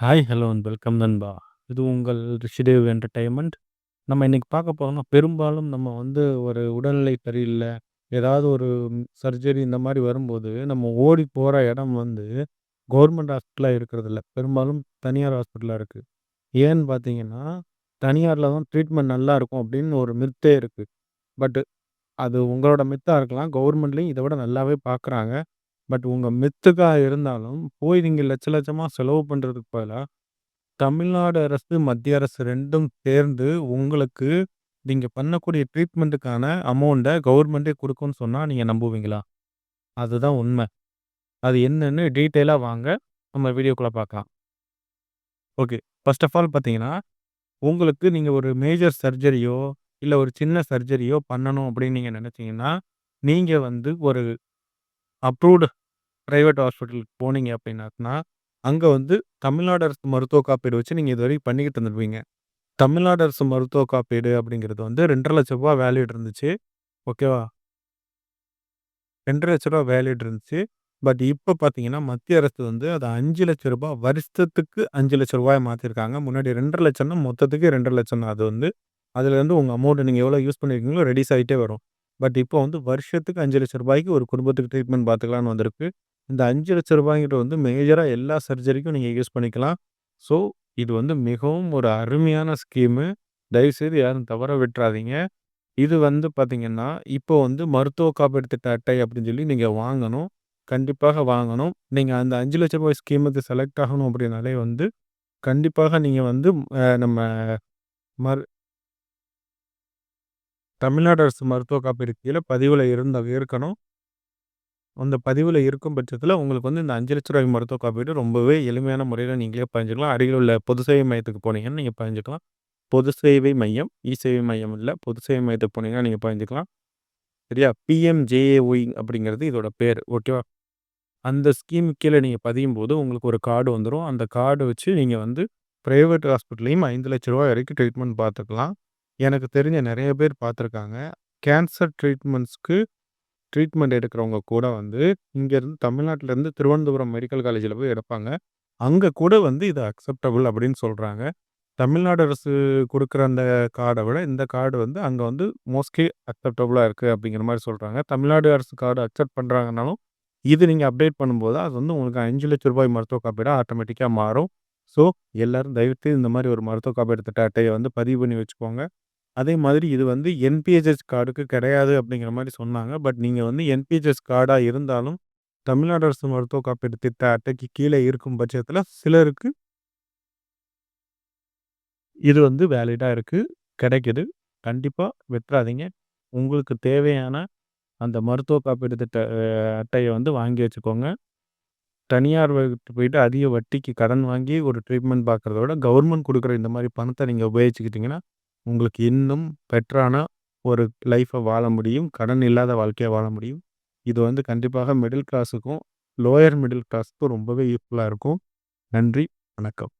Hi, hello and welcome நண்பா. இது உங்கள் ரிஷிதேவ் என்டர்டெயின்மெண்ட். நம்ம இன்னைக்கு பார்க்க போறோம்னா, பெரும்பாலும் நம்ம வந்து ஒரு உடல்நிலை சரியில்ல, ஏதாவது ஒரு சர்ஜரி இந்த மாரி வரும்போது, நம்ம ஓடி போற இடம் வந்து கவர்மெண்ட் ஹாஸ்பிட்டலா இருக்கிறதில்ல. பெரும்பாலும் தனியார் ஹாஸ்பிட்டலா இருக்கு. ஏன்னு பார்த்தீங்கன்னா, தனியார்ல தான் ட்ரீட்மெண்ட் நல்லாயிருக்கும் அப்படின்னு ஒரு மித்தே இருக்கு. பட் அது உங்களோட மித்தா இருக்கலாம். கவர்மெண்ட்லயும் இத விட நல்லாவே பார்க்குறாங்க. பட் உங்க மித்துக்கா இருந்தாலும், போய் நீங்க லட்ச லட்சமா செலவு பண்றதுக்கு பதிலா, தமிழ்நாடு அரசு, மத்திய அரசு 2ம் சேர்ந்து உங்களுக்கு நீங்க பண்ணக்கூடிய ட்ரீட்மெண்ட்டுக்கான அமௌண்ட்ட கவர்மெண்ட்டே குடுக்கும்னு சொன்னா நீங்க நம்புவீங்களா? அதுதான் உண்மை அது என்னன்னு டீட்டெயிலா வாங்க, நம்ம வீடியோக்குள்ள பார்க்கலாம். ஓகே. ஃபர்ஸ்ட் ஆஃப் ஆல் பார்த்தீங்கன்னா, உங்களுக்கு நீங்க ஒரு மேஜர் சர்ஜரியோ, இல்ல ஒரு சின்ன சர்ஜரியோ பண்ணணும் அப்படின்னு நீங்க நெனச்சீங்கன்னா, நீங்க வந்து ஒரு அப்ரூவ்டு பிரைவேட் ஹாஸ்பிட்டலுக்கு போனீங்க அப்படின்னாச்சுனா, அங்க வந்து தமிழ்நாடு அரசு மருத்துவ காப்பீடு வச்சு நீங்க இதுவரைக்கும் பண்ணிக்கிட்டு இருந்திருப்பீங்க. தமிழ்நாடு அரசு மருத்துவ காப்பீடு அப்படிங்கிறது வந்து ரூ. 2,50,000 வேலிட் இருந்துச்சு. ஓகேவா? ரூ. 2,50,000 வேலிட் இருந்துச்சு. பட் இப்ப பார்த்தீங்கன்னா, மத்திய அரசு வந்து அத ரூ. 5,00,000 வருஷத்துக்கு ரூ. 5,00,000 மாத்திருக்காங்க. முன்னாடி 2,50,000ன்னா மொத்தத்துக்கு 2,00,000 தான். அது வந்து அதுலேருந்து உங்க அமௌண்ட் நீங்க எவ்வளோ யூஸ் பண்ணியிருக்கீங்களோ ரெடியூஸ் ஆயிட்டே வரும். பட் இப்போ வந்து வருஷத்துக்கு அஞ்சு லட்ச ரூபாய்க்கு ஒரு குடும்பத்துக்கு ட்ரீட்மெண்ட் பார்த்துக்கலான்னு வந்திருக்கு. இந்த அஞ்சு லட்ச 5,00,000ங்கிறது வந்து மேஜராக எல்லா சர்ஜரிக்கும் நீங்கள் யூஸ் பண்ணிக்கலாம். ஸோ, இது வந்து மிகவும் ஒரு அருமையான ஸ்கீமு. தயவுசெய்து யாரும் தவற விட்டுறாதீங்க இது வந்து பார்த்தீங்கன்னா, இப்போ வந்து மருத்துவ காப்பீடு திட்ட அட்டை அப்படின்னு சொல்லி நீங்கள் வாங்கணும். கண்டிப்பாக வாங்கணும். நீங்கள் அந்த அஞ்சு லட்ச ரூபாய் ஸ்கீமுக்கு செலக்ட் ஆகணும் அப்படின்னாலே வந்து, கண்டிப்பாக நீங்கள் வந்து நம்ம மரு தமிழ்நாடு அரசு மருத்துவ காப்பீடு கீழே பதிவில் இருந்த இருக்கணும். அந்த பதிவில் இருக்கும் பட்சத்தில் உங்களுக்கு வந்து இந்த ரூ. 5,00,000 மருத்துவ காப்பீடு ரொம்பவே எளிமையான முறையில் நீங்களே பயஞ்சுக்கலாம் அருகில் உள்ள பொது சேவை மையத்துக்கு போனீங்கன்னா நீங்கள் பயஞ்சுக்கலாம் பொது சேவை மையம், இ சேவை மையம் இல்லை பொது சேவை மையத்துக்கு போனீங்கன்னா நீங்கள் பயஞ்சுக்கலாம் சரியா? பிஎம்ஜேஏஒய் அப்படிங்கிறது இதோட பேர் ஓகேவா? அந்த ஸ்கீம் நீங்கள் பதியும் போது உங்களுக்கு ஒரு கார்டு வந்துடும் அந்த கார்டு வச்சு நீங்கள் வந்து ப்ரைவேட் ஹாஸ்பிட்டல்லையும் ஐந்து லட்ச ரூபாய் வரைக்கும் ட்ரீட்மெண்ட் பார்த்துக்கலாம். எனக்கு தெரிஞ்ச நெறைய பேர் பார்த்துருக்காங்க. கேன்சர் ட்ரீட்மெண்ட்ஸ்க்கு ட்ரீட்மெண்ட் எடுக்கிறவங்க கூட வந்து, இங்கேருந்து தமிழ்நாட்டிலேருந்து திருவனந்தபுரம் மெடிக்கல் காலேஜில் போய் எடுப்பாங்க. அங்க கூட வந்து இது அக்செப்டபிள் அப்படின்னு சொல்றாங்க. தமிழ்நாடு அரசு குடுக்குற அந்த கார்ட விட இந்த கார்டு வந்து அங்க வந்து மோஸ்ட்லி அக்செப்டபுளாக இருக்கு அப்படிங்கிற மாரி சொல்றாங்க. தமிழ்நாடு அரசு கார்டு அக்செப்ட் பண்ணுறாங்கனாலும் இது நீங்க அப்டேட் பண்ணும்போது அது வந்து உங்களுக்கு ரூ. 5,00,000 மருத்துவ காப்பீடா ஆட்டோமேட்டிக்கா மாறும். ஸோ, எல்லாரும் தயவுசெய்து இந்த மாரி ஒரு மருத்துவ காப்பீடு திட்ட அட்டைய வந்து பதிவு பண்ணி வச்சுக்கோங்க. அதே மாதிரி இது வந்து என்பிஹெச்எஸ் கார்டுக்கு கிடையாது அப்படிங்கிற மாதிரி சொன்னாங்க. பட் நீங்க வந்து என்பிஹெச்எஸ் கார்டா இருந்தாலும், தமிழ்நாடு அரசு மருத்துவ காப்பீட்டு திட்ட அட்டைக்கு கீழே இருக்கும் பட்சத்தில சிலருக்கு இது வந்து வேலிடா இருக்கு. கிடைக்குது. கண்டிப்பா விட்றாதீங்க. உங்களுக்கு தேவையான அந்த மருத்துவ காப்பீட்டு திட்ட அ அட்டைய வந்து வாங்கி வச்சுக்கோங்க. தனியார் போயிட்டு அதிக வட்டிக்கு கடன் வாங்கி ஒரு ட்ரீட்மெண்ட் பார்க்கிறத விட, கவர்மெண்ட் குடுக்குற இந்த மாரி பணத்த நீங்க உபயோகிச்சுக்கிட்டீங்கன்னா, உங்களுக்கு இன்னும் பெட்டரான ஒரு லைஃப்பை வாழ முடியும். கடன் இல்லாத வாழ்க்கையை வாழ முடியும். இது வந்து கண்டிப்பாக மிடில் கிளாஸுக்கும், லோயர் மிடில் கிளாஸ்க்கும் ரொம்பவே யூஸ்ஃபுல்லாக இருக்கும். நன்றி, வணக்கம்.